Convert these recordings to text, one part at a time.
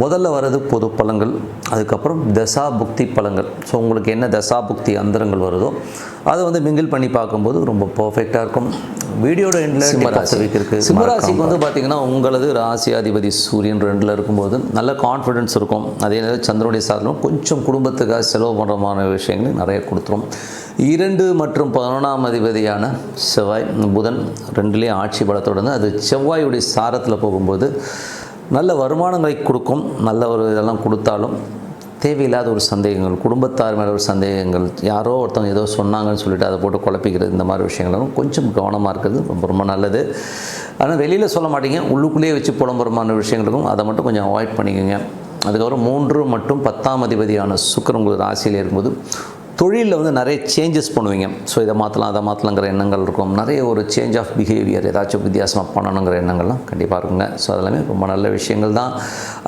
முதல்ல வர்றது பொது பலன்கள் அதுக்கப்புறம் தசா புக்தி பலன்கள் ஸோ உங்களுக்கு என்ன தசா புக்தி அந்தரங்கள் வருதோ அதை வந்து மிங்கிள் பண்ணி பார்க்கும்போது ரொம்ப பர்ஃபெக்டாக இருக்கும். வீடியோட எண்டில் சிம்மராசி இருக்குது சிம்மராசிக்கு வந்து பார்த்தீங்கன்னா உங்களது ராசியாதிபதி சூரியன் ரெண்டில் இருக்கும்போது நல்ல கான்ஃபிடென்ஸ் இருக்கும். அதே நேரம் சந்திரனுடைய சாதனம் கொஞ்சம் குடும்பத்துக்காக செலவு பண்ணுறமான விஷயங்கள் நிறைய கொடுத்துரும். இரண்டு மற்றும் பதினொன்றாம் அதிபதியான செவ்வாய் புதன் ரெண்டுலேயும் ஆட்சி பலத்தோடு அது செவ்வாயுடைய சாரத்தில் போகும்போது நல்ல வருமானங்களை கொடுக்கும் நல்ல ஒரு இதெல்லாம் கொடுத்தாலும் தேவையில்லாத ஒரு சந்தேகங்கள் குடும்பத்தார் மேலே ஒரு சந்தேகங்கள் யாரோ ஒருத்தவங்க ஏதோ சொன்னாங்கன்னு சொல்லிட்டு அதை போட்டு குழப்பிக்கிறது இந்த மாதிரி விஷயங்களும் கொஞ்சம் கவனமாக இருக்கிறது ரொம்ப ரொம்ப நல்லது. ஆனால் வெளியில் சொல்ல மாட்டீங்க உள்ளுக்குள்ளேயே வச்சு புலம்புறமான விஷயங்களுக்கும் அதை மட்டும் கொஞ்சம் அவாய்ட் பண்ணிக்கோங்க. அதுக்கப்புறம் மூன்று மற்றும் பத்தாம் அதிபதியான சுக்கரன் உங்களுக்கு ராசியில் இருக்கும்போது தொழிலில் வந்து நிறைய சேஞ்சஸ் பண்ணுவீங்க. ஸோ இதை மாற்றலாம் அதை மாற்றலாங்கிற எண்ணங்கள் இருக்கும். நிறைய ஒரு சேஞ்ச் ஆஃப் பிஹேவியர் ஏதாச்சும் வித்தியாசமாக பண்ணணுங்கிற எண்ணங்கள்லாம் கண்டிப்பாக இருக்குங்க. ஸோ அதெல்லாமே ரொம்ப நல்ல விஷயங்கள் தான்.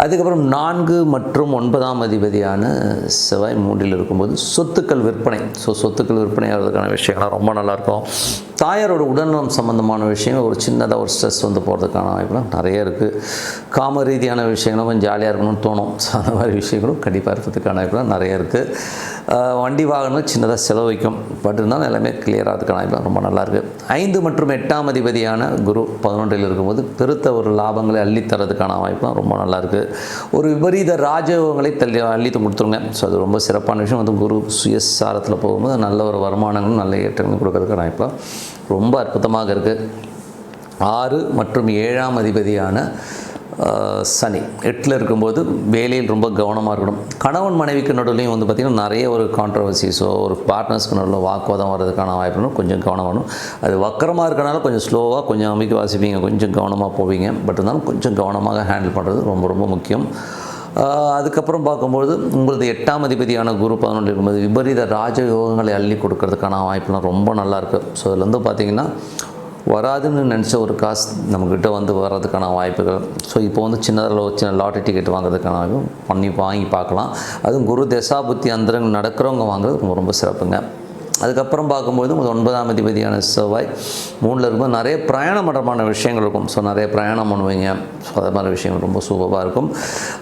அதுக்கப்புறம் நான்கு மற்றும் ஒன்பதாம் அதிபதியான செவ்வாய் மூன்றில் இருக்கும்போது சொத்துக்கள் விற்பனை. ஸோ சொத்துக்கள் விற்பனை ஆகிறதுக்கான விஷயங்கள்லாம் ரொம்ப நல்லாயிருக்கும். தாயாரோட உடல்நலம் சம்மந்தமான விஷயங்கள் ஒரு சின்னதாக ஒரு ஸ்ட்ரெஸ் வந்து போகிறதுக்கான வாய்ப்புலாம் நிறைய இருக்குது காம ரீதியான விஷயங்களும் கொஞ்சம் ஜாலியாக இருக்கணும்னு தோணும். ஸோ அந்த மாதிரி விஷயங்களும் கண்டிப்பாக இருக்கிறதுக்கான வாய்ப்புலாம் நிறைய இருக்குது வண்டி வாகனம் சின்னதாக செலவழிக்கும் பட் இருந்தாலும் எல்லாமே கிளியராக இருக்கலாம் ரொம்ப நல்லாயிருக்கு ஐந்து மற்றும் எட்டாம் அதிபதியான குரு பதினொன்றில் இருக்கும்போது பெருத்த ஒரு லாபங்களை அள்ளித்தரதுக்கான வாய்ப்புலாம் ரொம்ப நல்லாயிருக்கு ஒரு விபரீத ராஜயோகங்களை தள்ளி அள்ளித்து கொடுத்துருங்க. ஸோ அது ரொம்ப சிறப்பான விஷயம். வந்து குரு சுயசாரத்தில் போகும்போது நல்ல ஒரு வருமானங்களும் நல்ல ஏற்றங்களும் கொடுக்கறதுக்கான வாய்ப்பாக ரொம்ப அற்புதமாக இருக்குது ஆறு மற்றும் ஏழாம் அதிபதியான சனி. எட்டில் இருக்கும்போது வேலையில் ரொம்ப கவனமாக இருக்கணும். கணவன் மனைவிக்கு நடுவிலையும் வந்து பார்த்திங்கன்னா நிறைய ஒரு கான்ட்ரவர்சிஸோ ஒரு பார்ட்னர்ஸ்க்கு நடுவில் வாக்குவாதம் வர்றதுக்கான வாய்ப்புகளும் கொஞ்சம் கவனம் வேணும் அது வக்கரமாக இருக்கனால கொஞ்சம் ஸ்லோவாக கொஞ்சம் அமைக்க வாசிப்பீங்க. கொஞ்சம் கவனமாக போவீங்க. பட் இருந்தாலும் கொஞ்சம் கவனமாக ஹேண்டில் பண்ணுறது ரொம்ப ரொம்ப முக்கியம். அதுக்கப்புறம் பார்க்கும்பொழுது உங்களது எட்டாம் அதிபதியான குரு பதினொன்று இருக்கும்போது விபரீத ராஜயோகங்களை அள்ளி கொடுக்கறதுக்கான வாய்ப்புலாம் ரொம்ப நல்லா இருக்குது ஸோ அதில் வந்து பார்த்திங்கன்னா வராதுன்னு நினச்ச ஒரு காசு நம்மக்கிட்ட வந்து வர்றதுக்கான வாய்ப்புகள். ஸோ இப்போ வந்து சின்னதில் சின்ன லாட்டரி டிக்கெட் வாங்குறதுக்கான பண்ணி வாங்கி பார்க்கலாம். அதுவும் குரு தசாபுத்தி அந்தரங்கள் நடக்கிறவங்க வாங்குறது ரொம்ப ரொம்ப சிறப்புங்க. அதுக்கப்புறம் பார்க்கும்போது உங்களுக்கு ஒன்பதாம் அதிபதியான செவ்வாய் மூணில் இருக்கும்போது நிறைய பிரயாணம் பண்ணுறமான விஷயங்கள் இருக்கும். ஸோ நிறைய பிரயாணம் பண்ணுவீங்க. ஸோ அது மாதிரி விஷயங்கள் ரொம்ப சூப்பராக இருக்கும்.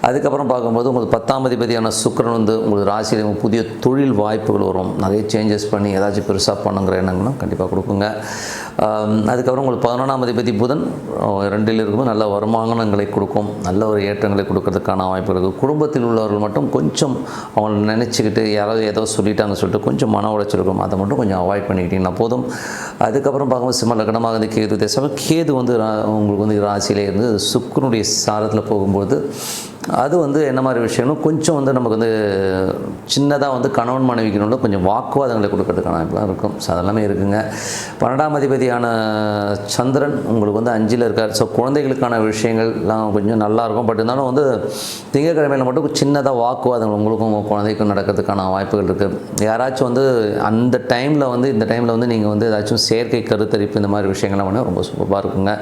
அதுக்கப்புறம் பார்க்கும்போது உங்களுக்கு பத்தாம் அதிபதியான சுக்கிரன் வந்து உங்களுக்கு ராசியில் புதிய தொழில் வாய்ப்புகள் வரும். நிறைய சேஞ்சஸ் பண்ணி ஏதாச்சும் பெருசாக பண்ணுங்கிற எண்ணங்களும் கண்டிப்பாக கொடுக்குங்க. அதுக்கப்புறம் உங்களுக்கு பதினொன்றாம் அதிபதி புதன் ரெண்டில் இருக்கும்போது நல்ல வருமானங்களை கொடுக்கும் நல்ல ஒரு ஏற்றங்களை கொடுக்கறதுக்கான வாய்ப்பு இருக்குது குடும்பத்தில் உள்ளவர்கள் மட்டும் கொஞ்சம் அவங்கள நினச்சிக்கிட்டு யாராவது ஏதோ சொல்லிட்டாங்க சொல்லிட்டு கொஞ்சம் மன உளைச்சல் இருக்கும். அதை மட்டும் கொஞ்சம் அவாய்ட் பண்ணிக்கிட்டீங்கன்னா போதும். அதுக்கப்புறம் பார்க்கும்போது சிம்ம லக்னமாக இருந்து கேது தேசம் கேது வந்து உங்களுக்கு வந்து ராசியிலே இருந்து சுக்கரனுடைய சாரத்தில் போகும்போது அது வந்து என்ன மாதிரி விஷயம்னா கொஞ்சம் வந்து நமக்கு வந்து சின்னதாக வந்து கணவன் மனைவிக்கணும்ல கொஞ்சம் வாக்குவாதங்களை கொடுக்கறதுக்கான வாய்ப்புலாம் இருக்கும். ஸோ அதெல்லாமே இருக்குங்க. பன்னெண்டாம் அதிபதியான சந்திரன் உங்களுக்கு வந்து அஞ்சில் இருக்கார். ஸோ குழந்தைகளுக்கான விஷயங்கள்லாம் கொஞ்சம் நல்லாயிருக்கும் பட் இருந்தாலும் வந்து திங்கக்கிழமையில் மட்டும் சின்னதாக வாக்குவாதங்கள் உங்களுக்கும் உங்கள் குழந்தைக்கும் நடக்கிறதுக்கான வாய்ப்புகள் இருக்குது யாராச்சும் வந்து அந்த டைமில் வந்து இந்த டைமில் வந்து நீங்கள் வந்து ஏதாச்சும் செயற்கை கருத்தரிப்பு இந்த மாதிரி விஷயங்கள்லாம் பண்ணால் ரொம்ப சூப்பராக இருக்குங்க.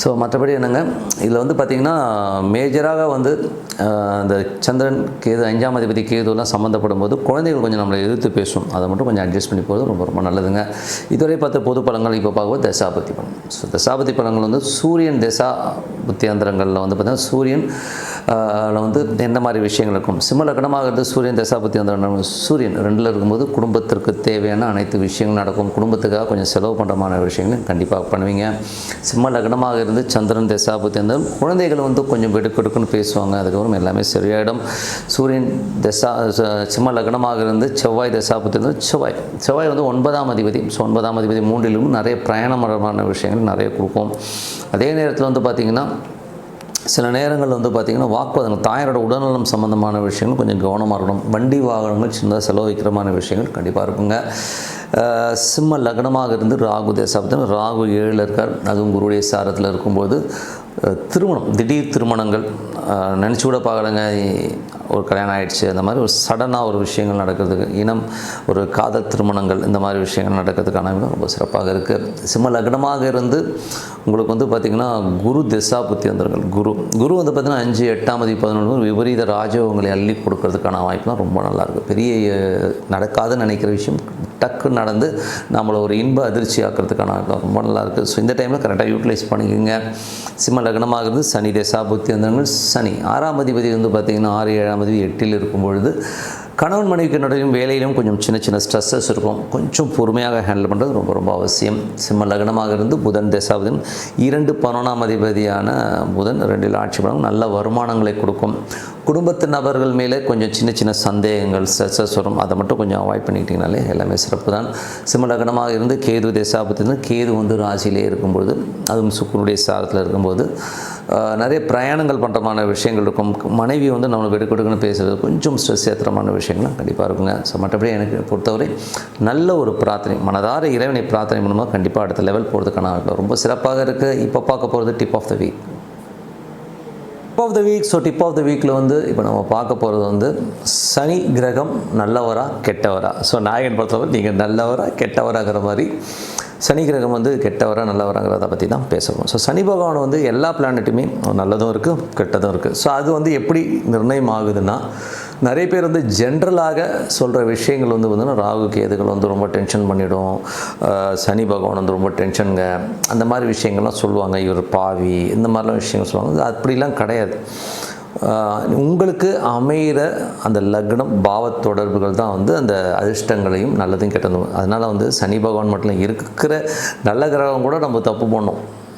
ஸோ மற்றபடி என்னங்க? இதில் வந்து பார்த்திங்கன்னா மேஜராக வந்து அந்த சந்திரன் கேது அஞ்சாம் அதிபதி கேதுலாம் சம்மந்தப்படும் போது குழந்தைகள் கொஞ்சம் நம்மளை எதிர்த்து பேசும். அதை மட்டும் கொஞ்சம் அட்ஜஸ்ட் பண்ணி போகிறது ரொம்ப ரொம்ப நல்லதுங்க. இதுவரை பார்த்த பொது பழங்கள் இப்போ பார்க்கும்போது தசாபதி பழம் ஸோ தசாபதி பழங்கள் வந்து சூரியன் தசா புத்தியாந்திரங்களில் வந்து பார்த்திங்கன்னா சூரியன் வந்து எந்த மாதிரி விஷயங்கள் இருக்கும்? சிம்ம லக்னமாக இருந்து சூரியன் தசாபத்தி வந்து சூரியன் ரெண்டில் இருக்கும்போது குடும்பத்திற்கு தேவையான அனைத்து விஷயங்களும் நடக்கும். குடும்பத்துக்காக கொஞ்சம் செலவு பண்ணுறமான விஷயங்கள் கண்டிப்பாக பண்ணுவீங்க. சிம்ம லக்னமாக இருந்து சந்திரன் தசாபத்தி வந்து குழந்தைகள் வந்து கொஞ்சம் வெடுக்கெடுக்குன்னு பேசுவாங்க. அதுக்கப்புறம் எல்லாமே சரியாயிடும். சூரியன் தசா சிம்ம லக்னமாக இருந்து செவ்வாய் தசாபத்தி இருந்து செவ்வாய். செவ்வாய் வந்து ஒன்பதாம் அதிபதி. ஸோ ஒன்பதாம் அதிபதி மூன்றிலும் நிறைய பிரயாணமரமான விஷயங்கள் நிறைய கொடுக்கும். அதே நேரத்தில் வந்து பார்த்திங்கன்னா சில நேரங்கள் வந்து பார்த்திங்கன்னா வாக்குவாதங்கள் தாயாரோட உடல்நலம் சம்மந்தமான விஷயங்கள் கொஞ்சம் கவனமாக இருக்கணும். வண்டி வாகனங்கள் சின்னதாக செலவழிக்கிறமான விஷயங்கள் கண்டிப்பாக இருக்குங்க. சிம்ம லக்னமாக இருந்து ராகு தேசாபத்தில் ராகு ஏழில் இருக்கார். அதுவும் குருடைய சாரத்தில் இருக்கும்போது திருமணம் திடீர் திருமணங்கள் நினச்சி கூட பார்க்கலங்க. ஒரு கல்யாணம் ஆகிடுச்சு அந்த மாதிரி ஒரு சடனாக ஒரு விஷயங்கள் நடக்கிறதுக்கு இனம் ஒரு காதல் திருமணங்கள் இந்த மாதிரி விஷயங்கள் நடக்கிறதுக்கான ரொம்ப சிறப்பாக இருக்குது சிம்ம லக்னமாக இருந்து உங்களுக்கு வந்து பார்த்திங்கன்னா குரு திசா புத்தியந்தர்கள் குரு குரு வந்து பார்த்திங்கன்னா அஞ்சு எட்டாம்தி பதினொன்று விபரீத ராஜயோகங்களை அள்ளி கொடுக்கறதுக்கான வாய்ப்புலாம் ரொம்ப நல்லாயிருக்கு பெரிய நடக்காதுன்னு நினைக்கிற விஷயம் டக்கு நடந்து நம்மளை ஒரு இன்ப அதிர்ச்சி ஆக்கிறதுக்கான ரொம்ப நல்லா இருக்குது ஸோ இந்த டைமில் கரெக்டாக யூட்டிலைஸ் பண்ணிக்கோங்க. சிம்ம லக்னமாக இருந்து சனி தேசா புத்தி வந்தவங்க சனி. ஆறாம் அதிபதி வந்து பார்த்திங்கன்னா ஆறு ஏழாம் அதிபதி எட்டில் இருக்கும் பொழுது கணவன் மனைவிக்கு நடையும் வேலையிலும் கொஞ்சம் சின்ன சின்ன ஸ்ட்ரெஸ்ஸஸ் இருக்கும். கொஞ்சம் பொறுமையாக ஹேண்டில் பண்ணுறது ரொம்ப ரொம்ப அவசியம். சிம்ம லக்னமாக இருந்து புதன் தசாபதின் இரண்டு பதினொன்றாம் அதிபதியான புதன் ரெண்டில் ஆட்சி பலம் நல்ல வருமானங்களை கொடுக்கும். குடும்பத்து நபர்கள் மேலே கொஞ்சம் சின்ன சின்ன சந்தேகங்கள் ஸ்ட்ரெஸ்ஸஸ் வரும். அதை மட்டும் கொஞ்சம் அவாய்ட் பண்ணிக்கிட்டிங்கனாலே எல்லாமே சிறப்பு தான் சிம்ம லக்னமாக இருந்து கேது தேசாபத்தின் கேது வந்து ராசியிலே இருக்கும்பொழுது அதுவும் சுக்குனுடைய சாரத்தில் இருக்கும்போது நிறைய பிரயாணங்கள் பண்ணுறமான விஷயங்கள் இருக்கும். மனைவி வந்து நம்மளை வெடுக்கெடுக்குன்னு பேசுகிறது கொஞ்சம் ஸ்ட்ரெஸ் ஏற்றுறமான விஷயங்கள்லாம் கண்டிப்பாக இருக்குங்க. ஸோ மற்றபடி எனக்கு பொறுத்தவரை நல்ல ஒரு பிரார்த்தனை மனதார இறைவனை பிரார்த்தனை மூலமாக கண்டிப்பாக அடுத்த லெவல் போகிறதுக்கான ரொம்ப சிறப்பாக இருக்குது இப்போ பார்க்க போகிறது tip of the week tip of the week so tip of the வீக்கில் வந்து இப்போ நம்ம பார்க்க போகிறது வந்து சனி கிரகம் நல்லவரா கெட்டவரா? ஸோ நாயகன் பொறுத்தவரை நீங்கள் நல்லவரா கெட்டவராகிற மாதிரி சனி கிரகம் வந்து கெட்டவரா நல்லவராங்கிறத பற்றி தான் பேசுவோம் ஸோ சனி பகவான் வந்து எல்லா பிளானட்டுமே நல்லதும் இருக்குது கெட்டதும் இருக்குது ஸோ அது வந்து எப்படி நிர்ணயம் ஆகுதுன்னா நிறைய பேர் வந்து ஜென்ரலாக சொல்கிற விஷயங்கள் வந்து பார்த்தீங்கன்னா ராகு கேதுகள் வந்து ரொம்ப டென்ஷன் பண்ணிவிடும் சனி பகவான் வந்து ரொம்ப டென்ஷனுங்க அந்த மாதிரி விஷயங்கள்லாம் சொல்லுவாங்க. இவர் பாவி இந்த மாதிரிலாம் விஷயங்கள் சொல்லுவாங்க. அப்படிலாம் கிடையாது. உங்களுக்கு அமைகிற அந்த லக்னம் பாவ தொடர்புகள் தான் வந்து அந்த அதிர்ஷ்டங்களையும் நல்லதும் கெட்டதும் அதனால் வந்து சனி பகவான் மட்டும் இருக்கிற நல்ல கிரகம் கூட நம்ம தப்பு பண்ணோம்.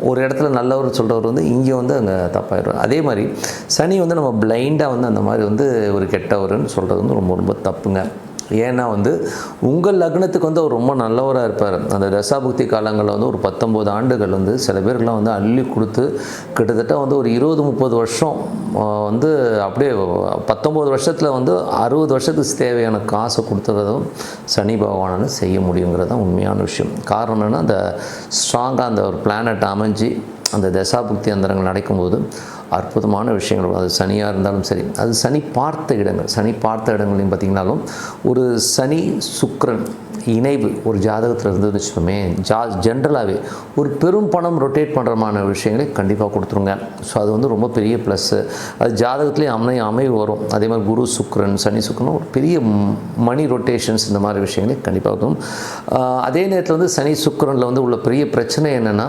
ஒரு இடத்துல நல்லவர் சொல்கிறவர் வந்து இங்கே வந்து அங்கே தப்பாயிடும் அதே மாதிரி சனி வந்து நம்ம பிளைண்டாக வந்து அந்த மாதிரி வந்து ஒரு கெட்டவர்னு சொல்கிறது வந்து ரொம்ப ரொம்ப தப்புங்க. ஏன்னா வந்து உங்கள் லக்னத்துக்கு வந்து அவர் ரொம்ப நல்லவராக இருப்பார். அந்த தசாபுக்தி காலங்களில் வந்து ஒரு பத்தொம்போது ஆண்டுகள் வந்து சில பேருக்குலாம் வந்து அள்ளி கொடுத்து கிட்டத்தட்ட வந்து ஒரு இருபது முப்பது வருஷம் வந்து அப்படியே பத்தொம்போது வருஷத்தில் வந்து அறுபது வருஷத்துக்கு தேவையான காசை கொடுத்துறதும் சனி பகவானால செய்ய முடியுங்கிறது தான் உண்மையான விஷயம். காரணம் என்னென்னா அந்த ஸ்ட்ராங்காக அந்த ஒரு பிளானட் அமைஞ்சு அந்த தசாபுக்தி அந்தரங்கள் நடக்கும்போது அற்புதமான விஷயங்கள். அது சனியாக இருந்தாலும் சரி அது சனி பார்த்த இடங்கள். சனி பார்த்த இடங்களையும் பார்த்திங்கனாலும் ஒரு சனி சுக்கரன் இணைவு ஒரு ஜாதகத்தில் இருந்ததுன்னு வச்சுக்கோமே ஜா ஜென்ரலாகவே ஒரு பெரும் பணம் ரொட்டேட் பண்ணுறமான விஷயங்களை கண்டிப்பாக கொடுத்துருங்க. ஸோ அது வந்து ரொம்ப பெரிய ப்ளஸ்ஸு அது ஜாதகத்துலேயே அமை அமைவு வரும். அதே மாதிரி குரு சுக்கரன் சனி சுக்கரன் ஒரு பெரிய மணி ரொட்டேஷன்ஸ் இந்த மாதிரி விஷயங்களை கண்டிப்பாக வரும். அதே நேரத்தில் வந்து சனி சுக்கரனில் வந்து உள்ள பெரிய பிரச்சனை என்னென்னா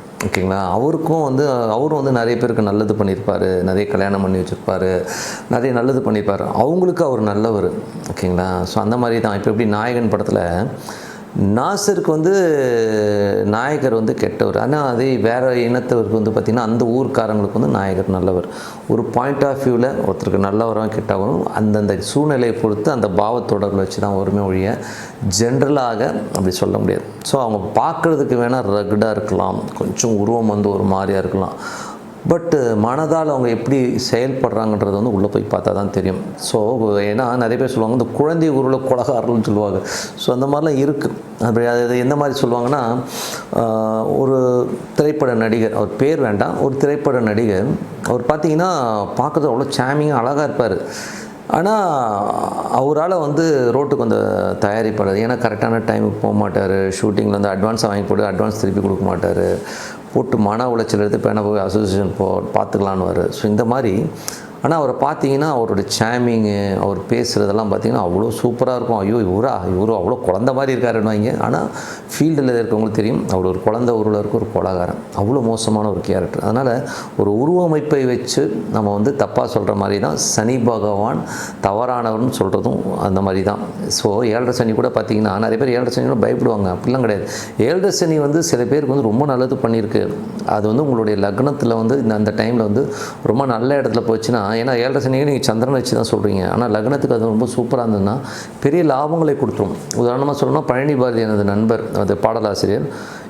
ஓகேங்களா? அவருக்கும் வந்து அவரும் வந்து நிறைய பேருக்கு நல்லது பண்ணியிருப்பார். நிறைய கல்யாணம் பண்ணி வச்சுருப்பார். நிறைய நல்லது பண்ணியிருப்பார். அவங்களுக்கு அவர் நல்லவர். ஓகேங்களா? ஸோ அந்த மாதிரி தான். இப்போ எப்படி நாயகன் படத்தில் நாசருக்கு வந்து நாயகர் வந்து கெட்டவர். ஆனால் அதே வேறு இனத்தவருக்கு வந்து பார்த்திங்கன்னா அந்த ஊர்க்காரங்களுக்கு வந்து நாயகர் நல்லவர். ஒரு பாயிண்ட் ஆஃப் வியூவில் ஒருத்தருக்கு நல்லவரும் கெட்டவரும் அந்தந்த சூழ்நிலையை பொறுத்து அந்த பாவத்தொடர்பில் வச்சு தான் வருமே ஒழிய ஜென்ரலாக அப்படி சொல்ல முடியாது. ஸோ அவங்க பார்க்குறதுக்கு வேணால் ரகுடாக இருக்கலாம். கொஞ்சம் உருவம் வந்து ஒரு மாதிரியாக இருக்கலாம். பட்டு uh, மனதால் அவங்க எப்படி செயல்படுறாங்கன்றது வந்து உள்ளே போய் பார்த்தா தான் தெரியும். ஸோ ஏன்னா நிறைய பேர் சொல்லுவாங்க இந்த குழந்தை உருவில் கொலகாரர்கள்னு சொல்லுவாங்க. ஸோ அந்த மாதிரிலாம் இருக்குது அப்படி அது எந்த மாதிரி சொல்லுவாங்கன்னா ஒரு திரைப்பட நடிகர் அவர் பேர் வேண்டாம் ஒரு திரைப்பட நடிகர் அவர் பார்த்தீங்கன்னா பார்க்குறது அவ்வளோ சாமிங்காக அழகாக இருப்பார். ஆனால் அவரால் வந்து ரோட்டுக்கு வந்து தயாரிப்பாளர் ஏன்னா கரெக்டான டைமுக்கு போக மாட்டார். ஷூட்டிங்கில் வந்து அட்வான்ஸாக வாங்கி போட்டு அட்வான்ஸ் திருப்பி கொடுக்க மாட்டார். போட்டு மன உளைச்சல் எடுத்து பேன போய் அசோசியேஷன் போ பார்த்துக்கலான்னு ஸோ இந்த மாதிரி ஆனால் அவரை பார்த்தீங்கன்னா அவரோட சாமிங்கு அவர் பேசுகிறதெல்லாம் பார்த்தீங்கன்னா அவ்வளோ சூப்பராக இருக்கும். ஐயோ இவரா? இவரும் அவ்வளோ குழந்த மாதிரி இருக்காருன்னு ஆனால் ஃபீல்டில் இருக்கவங்களுக்கு தெரியும் அவர் ஒரு குழந்த ஊரில் இருக்க ஒரு கொலகாரன். அவ்வளோ மோசமான ஒரு கேரக்டர் அதனால் ஒரு உருவமைப்பை வச்சு நம்ம வந்து தப்பாக சொல்கிற மாதிரி தான் சனி பகவான் தவறானவர்னு சொல்கிறதும் அந்த மாதிரி தான் ஸோ ஏழரை சனி கூட பார்த்தீங்கன்னா நிறைய பேர் ஏழரை சனி கூட பயப்படுவாங்க. அப்படிலாம் கிடையாது. ஏழரை சனி வந்து சில பேருக்கு வந்து ரொம்ப நல்லது பண்ணியிருக்கு. அது வந்து உங்களுடைய லக்னத்தில் வந்து இந்த அந்த டைமில் வந்து ரொம்ப நல்ல இடத்துல போச்சுன்னா ஏன்னா ஏழரை சனியை நீங்கள் சந்திரன் வச்சு தான் சொல்கிறீங்க ஆனால் லக்னத்துக்கு அது ரொம்ப சூப்பராக இருந்ததுன்னா பெரிய லாபங்களை கொடுத்துரும். உதாரணமாக சொல்லணும்னா பழனி பாரதி எனது நண்பர் அது பாடலாசிரியர்.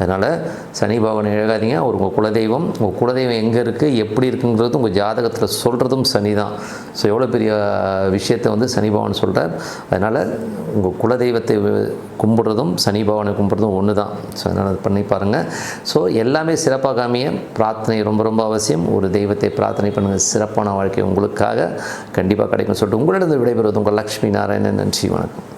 அதனால் சனி பகவானை இழகாதீங்க. அவர் உங்கள் குலதெய்வம் உங்கள் குலதெய்வம் எங்கே இருக்குது எப்படி இருக்குங்கிறது உங்கள் ஜாதகத்தில் சொல்கிறதும் சனி தான் ஸோ எவ்வளோ பெரிய விஷயத்தை வந்து சனி பகவான் சொல்கிறார் அதனால் உங்கள் குலதெய்வத்தை கும்பிட்றதும் சனி பகவானை கும்பிட்றதும் ஒன்று தான் ஸோ அதனால் அது பண்ணி பாருங்கள் ஸோ எல்லாமே சிறப்பாக சிறப்பாகாமைய பிரார்த்தனை ரொம்ப ரொம்ப அவசியம். ஒரு தெய்வத்தை பிரார்த்தனை பண்ணுங்கள் சிறப்பான வாழ்க்கை உங்களுக்காக. கண்டிப்பாக கிடைக்கும் சொல்லிட்டு உங்களிடம் விடைபெறுவது உங்கள் லக்ஷ்மி நாராயணன். நன்றி வணக்கம்.